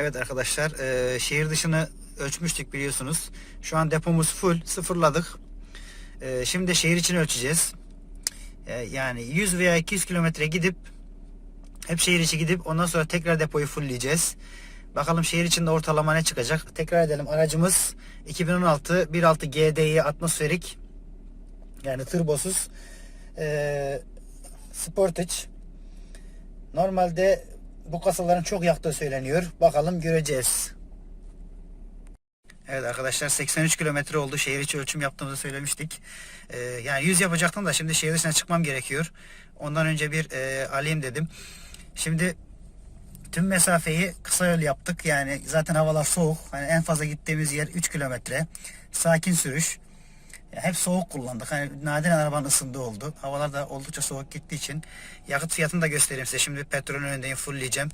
Evet arkadaşlar e, şehir dışını ölçmüştük biliyorsunuz. Şu an depomuz full sıfırladık. E, şimdi şehir içini ölçeceğiz. E, yani 100 veya 200 kilometre gidip hep şehir içi gidip ondan sonra tekrar depoyu fullleyeceğiz. Bakalım şehir içinde ortalama ne çıkacak. Tekrar edelim aracımız 2016 1.6 GDI atmosferik yani turbosuz e, Sportage. Normalde bu kasaların çok yaktığı söyleniyor. Bakalım göreceğiz. Evet arkadaşlar 83 kilometre oldu. Şehir içi ölçüm yaptığımızı söylemiştik. Ee, yani 100 yapacaktım da şimdi şehir dışına çıkmam gerekiyor. Ondan önce bir e, alayım dedim. Şimdi tüm mesafeyi kısa yol yaptık. Yani zaten havalar soğuk. Hani en fazla gittiğimiz yer 3 kilometre. Sakin sürüş. Hep soğuk kullandık. Hani nadiren arabanın ısındığı oldu. Havalar da oldukça soğuk gittiği için. Yakıt fiyatını da göstereyim size. Şimdi petrolün önündeyim. Fullleyeceğim.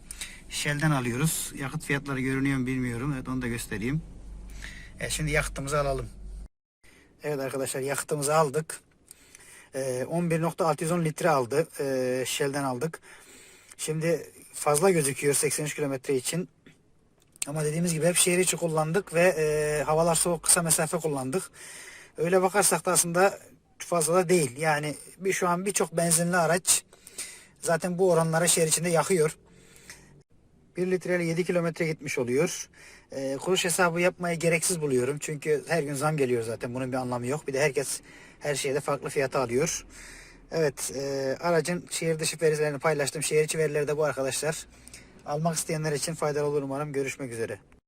Shell'den alıyoruz. Yakıt fiyatları görünüyor mu bilmiyorum. Evet onu da göstereyim. Evet şimdi yakıtımızı alalım. Evet arkadaşlar yakıtımızı aldık. Ee, 11.610 litre aldı. Ee, Shell'den aldık. Şimdi fazla gözüküyor 83 kilometre için. Ama dediğimiz gibi hep şehir içi kullandık ve e, havalar soğuk kısa mesafe kullandık. Öyle bakarsak da aslında fazla da değil. Yani bir şu an birçok benzinli araç zaten bu oranlara şehir içinde yakıyor. 1 litreyle 7 kilometre gitmiş oluyor. E, kuruş hesabı yapmayı gereksiz buluyorum. Çünkü her gün zam geliyor zaten. Bunun bir anlamı yok. Bir de herkes her şeyde farklı fiyata alıyor. Evet e, aracın şehir dışı verilerini paylaştım. Şehir içi verileri de bu arkadaşlar. Almak isteyenler için faydalı olur umarım. Görüşmek üzere.